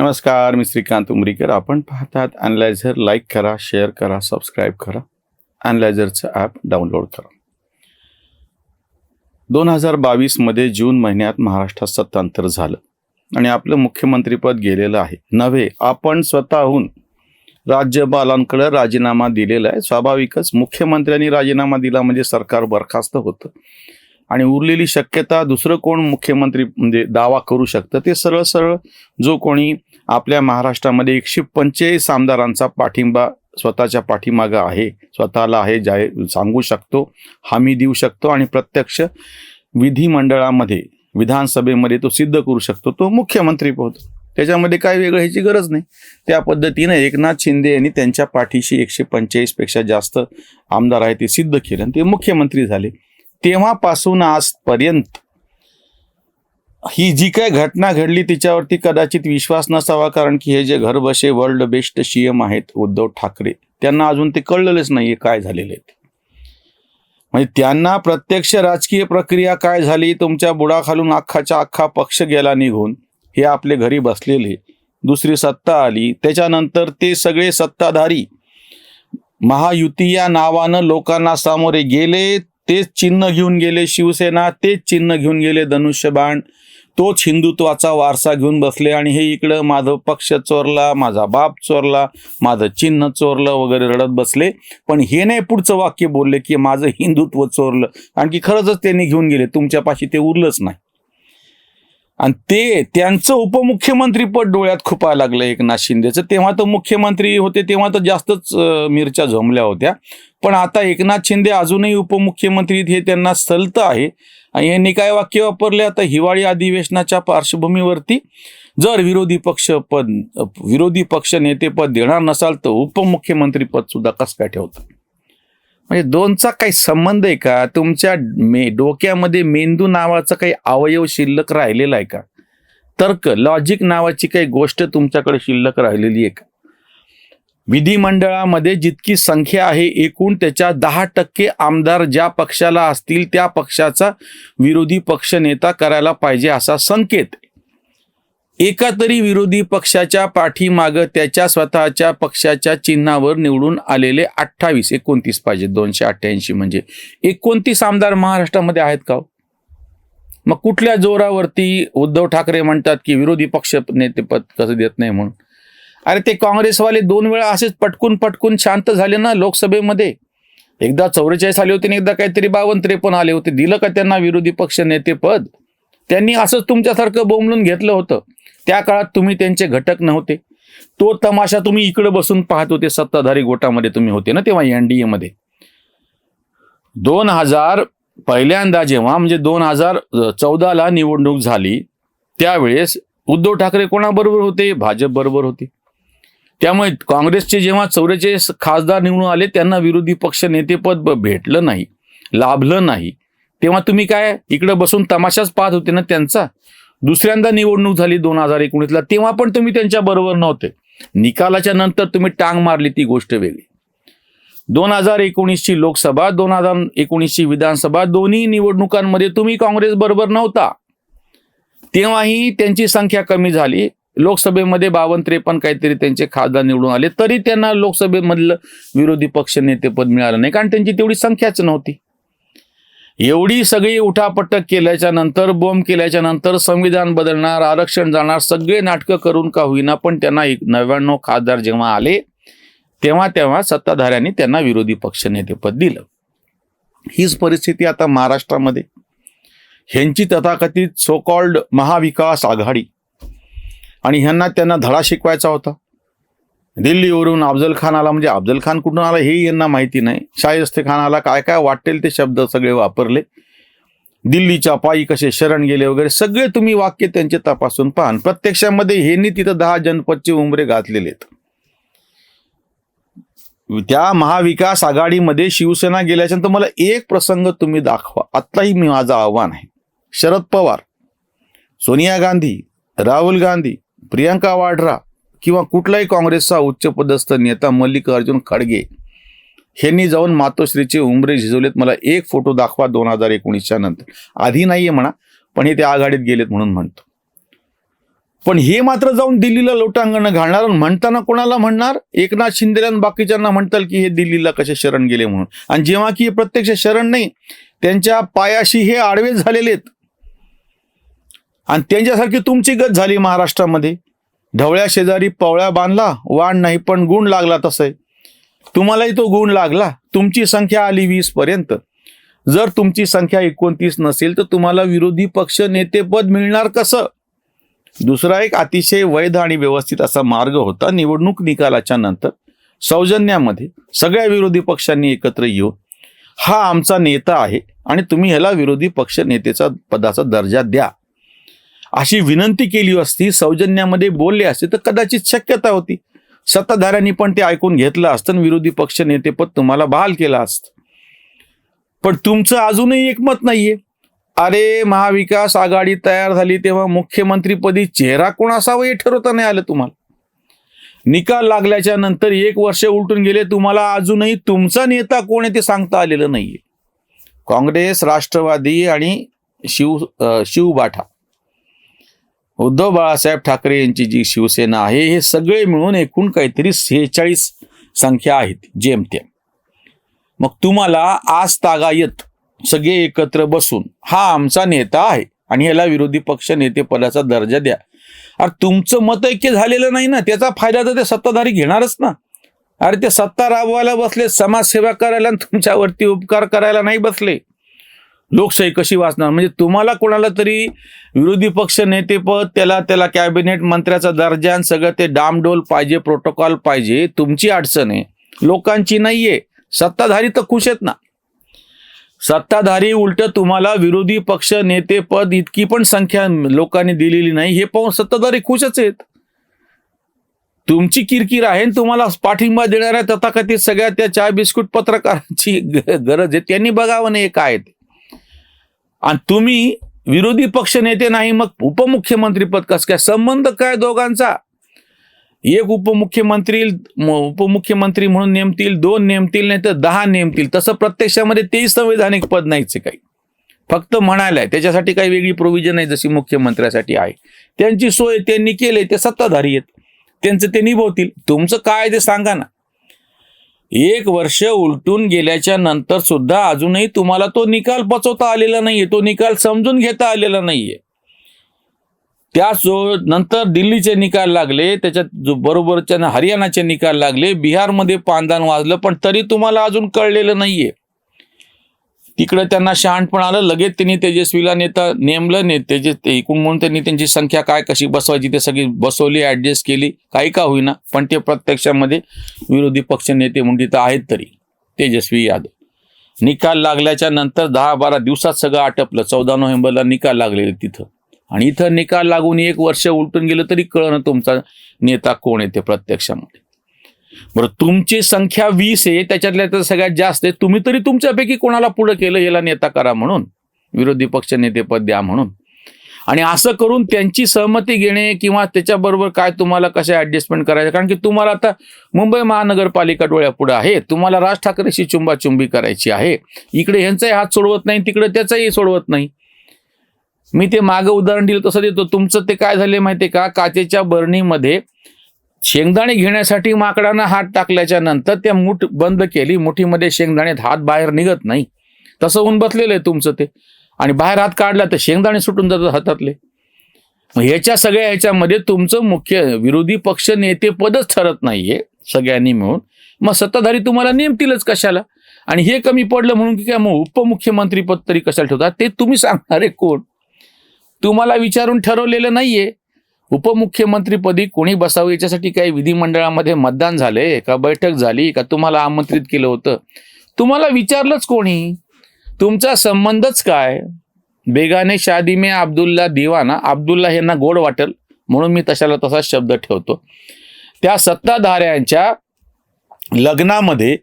नमस्कार मी श्रीकांत उमरीकर. आपण पाहतात अनलायझर लाईक करा शेअर करा सबस्क्राईब करा. अनलायझरचं ॲप डाउनलोड करा. दोन हजार बावीसमध्ये जून महिन्यात महाराष्ट्रात सत्तांतर झालं. आणि आपलं मुख्यमंत्रीपद गेलेलं आहे. नव्हे आपण स्वतःहून राज्यपालांकडे राजीनामा दिलेला आहे. स्वाभाविकच मुख्यमंत्र्यांनी राजीनामा दिला म्हणजे सरकार बरखास्त होतं. आणि उरलेली शक्यता दुसरं कोण मुख्यमंत्री म्हणजे दावा करू शकतं ते सरळ सरळ जो कोणी आपल्या महाराष्ट्रामध्ये एकशे पंचेचाळीस आमदारांचा पाठिंबा स्वतःच्या पाठीमागं आहे स्वतःला आहे जाहीर सांगू शकतो हमी देऊ शकतो आणि प्रत्यक्ष विधिमंडळामध्ये विधानसभेमध्ये तो सिद्ध करू शकतो तो मुख्यमंत्री होतो त्याच्यामध्ये काय वेगळं ह्याची गरज नाही. त्या पद्धतीनं एकनाथ शिंदे यांनी त्यांच्या पाठीशी एकशे पंचेचाळीसपेक्षा जास्त आमदार आहे ते सिद्ध केलं आणि ते मुख्यमंत्री झाले. तेव्हापासून आजपर्यंत ही जी काय घटना घडली तिच्यावरती कदाचित विश्वास नसावा कारण की हे जे घरबसे वर्ल्ड बेस्ट सीएम आहेत उद्धव ठाकरे त्यांना अजून ते कळलेलेच नाहीये काय झालेले ते म्हणजे त्यांना प्रत्यक्ष राजकीय प्रक्रिया काय झाली तुमच्या बुडाखालून अख्खाच्या अख्खा पक्ष गेला निघून हे आपले घरी बसलेले दुसरी सत्ता आली त्याच्यानंतर ते सगळे सत्ताधारी महायुती या नावानं लोकांना सामोरे गेले तेच चिन्ह घेऊन गेले शिवसेना तेच चिन्ह घेऊन गेले धनुष्यबाण. तोच हिंदुत्वाचा वारसा घेऊन बसले आणि हे इकडं माझं पक्ष चोरला माझा बाप चोरला माझं चिन्ह चोरलं वगैरे रडत बसले. पण हे नाही पुढचं वाक्य बोलले की माझं हिंदुत्व चोरलं. आणखी खरंच त्यांनी घेऊन गेले. तुमच्यापाशी ते उरलंच नाही. आणि ते त्यांचं उपमुख्यमंत्रीपद डोळ्यात खुपा लागलं एकनाथ शिंदेचं. तेव्हा तर मुख्यमंत्री होते तेव्हा तर जास्तच मिरच्या झोंबल्या होत्या. पण आता एकनाथ शिंदे अजूनही उपमुख्यमंत्री हे त्यांना सलतं आहे. आणि यांनी काय वाक्य वापरले आता हिवाळी अधिवेशनाच्या पार्श्वभूमीवरती जर विरोधी पक्ष पद विरोधी पक्ष नेतेपद देणार नसाल तर उपमुख्यमंत्रीपद सुद्धा कसं काय ठेवतं म्हणजे दोनचा काही संबंध आहे का? तुमच्या मे डोक्यामध्ये मेंदू नावाचा काही अवयव शिल्लक राहिलेला आहे का? तर्क लॉजिक नावाची काही गोष्ट तुमच्याकडे शिल्लक राहिलेली आहे का? विधिमंडळामध्ये जितकी संख्या आहे एकूण त्याच्या दहा टक्के आमदार ज्या पक्षाला असतील त्या पक्षाचा विरोधी पक्ष नेता करायला पाहिजे असा संकेत. आहे. एका तरी विरोधी पक्षाच्या पाठीमागं त्याच्या स्वतःच्या पक्षाच्या चिन्हावर निवडून आलेले अठ्ठावीस एकोणतीस पाहिजे दोनशे अठ्ठ्याऐंशी म्हणजे. एकोणतीस आमदार महाराष्ट्रामध्ये आहेत का हो? मग कुठल्या जोरावरती उद्धव ठाकरे म्हणतात की विरोधी पक्ष नेतेपद कसं देत नाही म्हणून? अरे ते काँग्रेसवाले दोन वेळा असेच पटकून पटकून शांत झाले ना लोकसभेमध्ये. एकदा चौवेचाळीस आले होते आणि एकदा काहीतरी बावन्न त्रेपन्न आले होते. दिलं का त्यांना विरोधी पक्ष नेतेपद त्यांनी असंच तुमच्यासारखं बोंबलून घेतलं होतं. त्या काळात तुम्ही त्यांचे घटक नव्हते. तो तमाशा तुम्ही इकडे बसून पाहत होते सत्ताधारी गोटामध्ये तुम्ही होते ना तेव्हा एनडीए मध्ये. दोन हजार पहिल्यांदा जेव्हा म्हणजे दोन हजार चौदाला निवडणूक झाली त्यावेळेस उद्धव ठाकरे कोणाबरोबर होते? भाजप बरोबर होते. त्यामुळे काँग्रेसचे जेव्हा चौरेचे खासदार निवडून आले त्यांना विरोधी पक्ष नेतेपद भेटलं नाही लाभलं नाही. तेव्हा तुम्ही काय इकडे बसून तमाशाच पाहत होते ना त्यांचा? दुसऱ्यांदा निवडणूक झाली दोन हजार एकोणीसला तेव्हा पण तुम्ही त्यांच्या बरोबर नव्हते. निकालाच्या नंतर तुम्ही टांग मारली ती गोष्ट वेगळी. दोन हजार एकोणीसची लोकसभा दोन हजार एकोणीसची विधानसभा दोन्ही निवडणुकांमध्ये तुम्ही काँग्रेस बरोबर नव्हता. तेव्हाही त्यांची संख्या कमी झाली. लोकसभेमध्ये बावन्न त्रेपन्न काहीतरी त्यांचे खासदार निवडून आले. तरी त्यांना लोकसभेमधलं विरोधी पक्ष नेतेपद मिळालं नाही कारण त्यांची तेवढी संख्याच नव्हती. एवढी सगळी उठापटक केल्याच्यानंतर बोंब केल्याच्यानंतर संविधान बदलणार आरक्षण जाणार सगळे नाटकं करून का होईना पण त्यांना एक नव्याण्णव खासदार जेव्हा आले तेव्हा तेव्हा सत्ताधाऱ्यांनी त्यांना विरोधी पक्ष नेतेपद दिलं. हीच परिस्थिती आता महाराष्ट्रामध्ये. ह्यांची तथाकथित सो कॉल्ड महाविकास आघाडी. आणि ह्यांना त्यांना धडा शिकवायचा होता. दिल्लीवरून अफजल खान आला म्हणजे अफजल खान कुठून आला हे यांना माहिती नाही. शाहिस्ते खान आला काय काय वाटेल ते शब्द सगळे वापरले. दिल्लीच्या पायी कसे शरण गेले वगैरे सगळे तुम्ही वाक्य त्यांचे तपासून पहा. प्रत्यक्षामध्ये ह्यांनी तिथं दहा जनपदचे उमरे घातलेले त्या महाविकास आघाडीमध्ये शिवसेना गेल्याच्यानंतर मला एक प्रसंग तुम्ही दाखवा. आत्ताही मी माझं आव्हान आहे. शरद पवार सोनिया गांधी राहुल गांधी प्रियंका वाड्रा किंवा कुठलाही काँग्रेसचा उच्चपदस्थ नेता मल्लिकार्जुन खडगे ह्यांनी जाऊन मातोश्रीचे उंबरे झिजवलेत. मला एक फोटो दाखवा दोन हजार एकोणीसच्या नंतर. आधी नाहीये म्हणा पण हे ते आघाडीत गेलेत म्हणून म्हणतो. पण हे मात्र जाऊन दिल्लीला लोटांगण घालणार म्हणताना कोणाला म्हणणार? एकनाथ शिंदे बाकीच्यांना म्हणताल की हे दिल्लीला कसे शरण गेले म्हणून. आणि जेव्हा की हे प्रत्यक्ष शरण नाही त्यांच्या पायाशी हे आडवे झालेले आहेत आणि त्यांच्यासारखी तुमची गत झाली महाराष्ट्रामध्ये. ढवळ्या शेजारी पवळ्या बांधला वाण नाही पण गुण लागला तसं. आहे तुम्हालाही तो गुण लागला. तुमची संख्या आली वीस पर्यंत. जर तुमची संख्या एकोणतीस नसेल तर तुम्हाला विरोधी पक्ष नेतेपद मिळणार कसं? दुसरा एक अतिशय वैध आणि व्यवस्थित असा मार्ग होता निवडणूक निकालाच्या नंतर. सौजन्यामध्ये सगळ्या विरोधी पक्षांनी एकत्र येऊन हा आमचा नेता आहे आणि तुम्ही ह्याला विरोधी पक्ष नेतेचा पदाचा दर्जा द्या. अशी विनंती केली असती सौजन्यामध्ये बोलले असते तर कदाचित शक्यता होती. सत्ताधाऱ्यांनी पण ते ऐकून घेतलं असतं आणि विरोधी पक्ष नेतेपद तुम्हाला बहाल केलं असतं. पण तुमचं अजूनही एकमत नाहीये. अरे महाविकास आघाडी तयार झाली तेव्हा मुख्यमंत्रीपदी चेहरा कोण असावं हे ठरवता नाही आलं तुम्हाला. निकाल लागल्याच्या नंतर एक वर्ष उलटून गेले तुम्हाला अजूनही तुमचा नेता कोण आहे ते सांगता आलेलं नाहीये. काँग्रेस राष्ट्रवादी आणि शिव शिवबाठा. उद्धव बाळासाहेब ठाकरे यांची जी शिवसेना आहे हे सगळे मिळून एकूण काहीतरी सेहेचाळीस संख्या आहेत जेमतेम. मग तुम्हाला आज तागायत सगळे एकत्र बसून हा आमचा नेता आहे आणि याला विरोधी पक्ष नेते पदाचा दर्जा द्या. अरे तुमचं मत ऐक्य झालेलं नाही ना त्याचा फायदा तर ते सत्ताधारी घेणारच ना. अरे ते सत्ता राबवायला बसले समाजसेवा करायला आणि तुमच्यावरती उपकार करायला नाही बसले. लोकशाही कशी वाचणार? म्हणजे तुम्हाला कोणाला तरी विरोधी पक्ष नेतेपद त्याला त्याला कॅबिनेट मंत्र्याचा दर्जा आणि सगळं ते डामडोल पाहिजे प्रोटोकॉल पाहिजे तुमची अडचण आहे. लोकांची नाहीये. सत्ताधारी तर खुश आहेत ना. सत्ताधारी उलट तुम्हाला विरोधी पक्ष नेतेपद इतकी पण संख्या लोकांनी दिलेली नाही. हे पाहून सत्ताधारी खुशच आहेत. तुमची किरकिर आहे तुम्हाला पाठिंबा देणाऱ्या तथाकथित सगळ्या त्या चहा बिस्कुट पत्रकारांची गरज आहे. त्यांनी बघावं नाही हे काय ते. आणि तुम्ही विरोधी पक्ष नेते नाही मग उपमुख्यमंत्रीपद कस काय? संबंध काय दोघांचा? एक उपमुख्यमंत्री उपमुख्यमंत्री म्हणून नेमतील दोन नेमतील नाही तर दहा नेमतील. तसं प्रत्यक्षामध्ये तेही संवैधानिक पद नाहीच आहे काही. फक्त म्हणायला आहे त्याच्यासाठी काही वेगळी प्रोव्हिजन नाही जशी मुख्यमंत्र्यासाठी आहे. त्यांची सोय त्यांनी केली ते सत्ताधारी आहेत. त्यांचं ते निभवतील. तुमचं काय ते सांगा ना. एक वर्ष उलटून गेल्याच्यानंतर सुद्धा अजूनही तुम्हाला तो निकाल पचवता आलेला नाहीये. तो निकाल समजून घेता आलेला नाहीये. त्या नंतर दिल्लीचे निकाल लागले त्याच्यात बरोबरच्या हरियाणाचे निकाल लागले बिहारमध्ये पानदान वाजलं पण तरी तुम्हाला अजून कळलेलं नाहीये. तिकडे त्यांना शहाणपण आलं. लगेच त्यांनी तेजस्वीला नेता नेमलं. ने तेजस ते एकूण म्हणून त्यांनी त्यांची संख्या काय कशी बसवायची ते सगळी बसवली ऍडजस्ट केली. काही का होईना पण ते प्रत्यक्षामध्ये विरोधी पक्ष नेते म्हणून तिथं आहेत तरी. तेजस्वी यादव. निकाल लागल्याच्या नंतर दहा बारा दिवसात सगळं आटपलं. चौदा नोव्हेंबरला निकाल लागलेले तिथं. आणि इथं निकाल लागून एक वर्ष उलटून गेलं तरी कळणं तुमचा नेता कोण येते प्रत्यक्षामध्ये. बरं तुमची संख्या वीस आहे त्याच्यातल्या तर सगळ्यात जास्त आहे. तुम्ही तरी तुमच्यापैकी कोणाला पुढं केलं याला नेता करा म्हणून विरोधी पक्ष नेतेपद द्या म्हणून. आणि असं करून त्यांची सहमती घेणे किंवा त्याच्याबरोबर काय तुम्हाला कशा ॲडजस्टमेंट करायचं? कारण की तुम्हाला आता मुंबई महानगरपालिका डोळ्यापुढे आहे. तुम्हाला राज ठाकरेशी चुंबाचुंबी करायची आहे. इकडे ह्यांचाही हात सोडवत नाही तिकडे त्याचाही सोडवत नाही. मी ते मागं उदाहरण दिलं तसं देतो. तुमचं ते काय झाले माहितीये का? काचेच्या बरणीमध्ये शेंगदाणे घेण्यासाठी माकडानं हात टाकल्याच्या नंतर त्या मूठ बंद केली. मुठीमध्ये शेंगदाण्यात हात बाहेर निघत नाही. तसं होऊन बसलेलं आहे तुमचं ते. आणि बाहेर हात काढला तर शेंगदाणे सुटून जातात हातातले. ह्याच्या सगळ्या ह्याच्यामध्ये तुमचं मुख्य विरोधी पक्ष नेते पदच ठरत नाहीये सगळ्यांनी मिळून. मग सत्ताधारी तुम्हाला नेमतीलच कशाला? आणि हे कमी पडलं म्हणून की काय मग उपमुख्यमंत्री पद तरी कशाला ठेवतात? ते तुम्ही सांगणारे कोण? तुम्हाला विचारून ठरवलेलं नाहीये. उपमुख्यमंत्रीपदी कोणी बसावं? याच्यासाठी काही विधिमंडळामध्ये मतदान झालंय. का बैठक झाली. का तुम्हाला आमंत्रित केलं होतं. तुम्हाला विचारलंच कोणी? तुमचा संबंधच काय? बेगाने शादी में अब्दुल्ला दिवाना. अब्दुल्ला यांना गोड वाटेल. म्हणून मी तशाला तसा शब्द ठेवतो. त्या सत्ताधाऱ्यांच्या लग्नामध्ये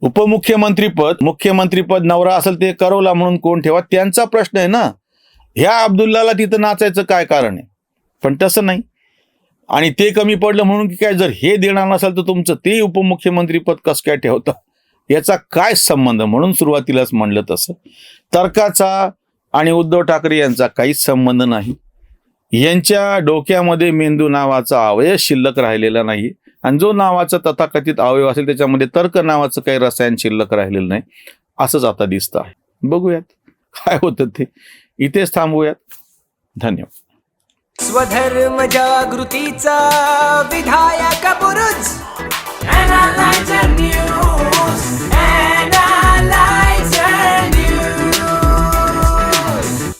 उपमुख्यमंत्रीपद मुख्यमंत्रीपद नवरा असेल ते करवला म्हणून कोण ठेवा? त्यांचा प्रश्न आहे ना. ह्या अब्दुल्लाला तिथं नाचायचं काय कारण आहे? पण तसं नाही. आणि ते कमी पडलं म्हणून की काय जर हे देणार नसेल तर तुमचं ते उपमुख्यमंत्रीपद कसं काय ठेवतं? याचा काय संबंध? म्हणून सुरुवातीलाच म्हणलं तसं. तर्काचा आणि उद्धव ठाकरे यांचा काहीच संबंध नाही. यांच्या डोक्यामध्ये मेंदू नावाचा अवयव शिल्लक राहिलेला नाही. आणि जो नावाचा तथाकथित अवयव असेल त्याच्यामध्ये तर्क नावाचं काही रसायन शिल्लक राहिलेलं नाही. असंच आता दिसतं आहे. बघूयात. काय होतं ते. इथेच थांबूयात. धन्यवाद. स्वधर्म जागृतीचा विधायक बुरुज.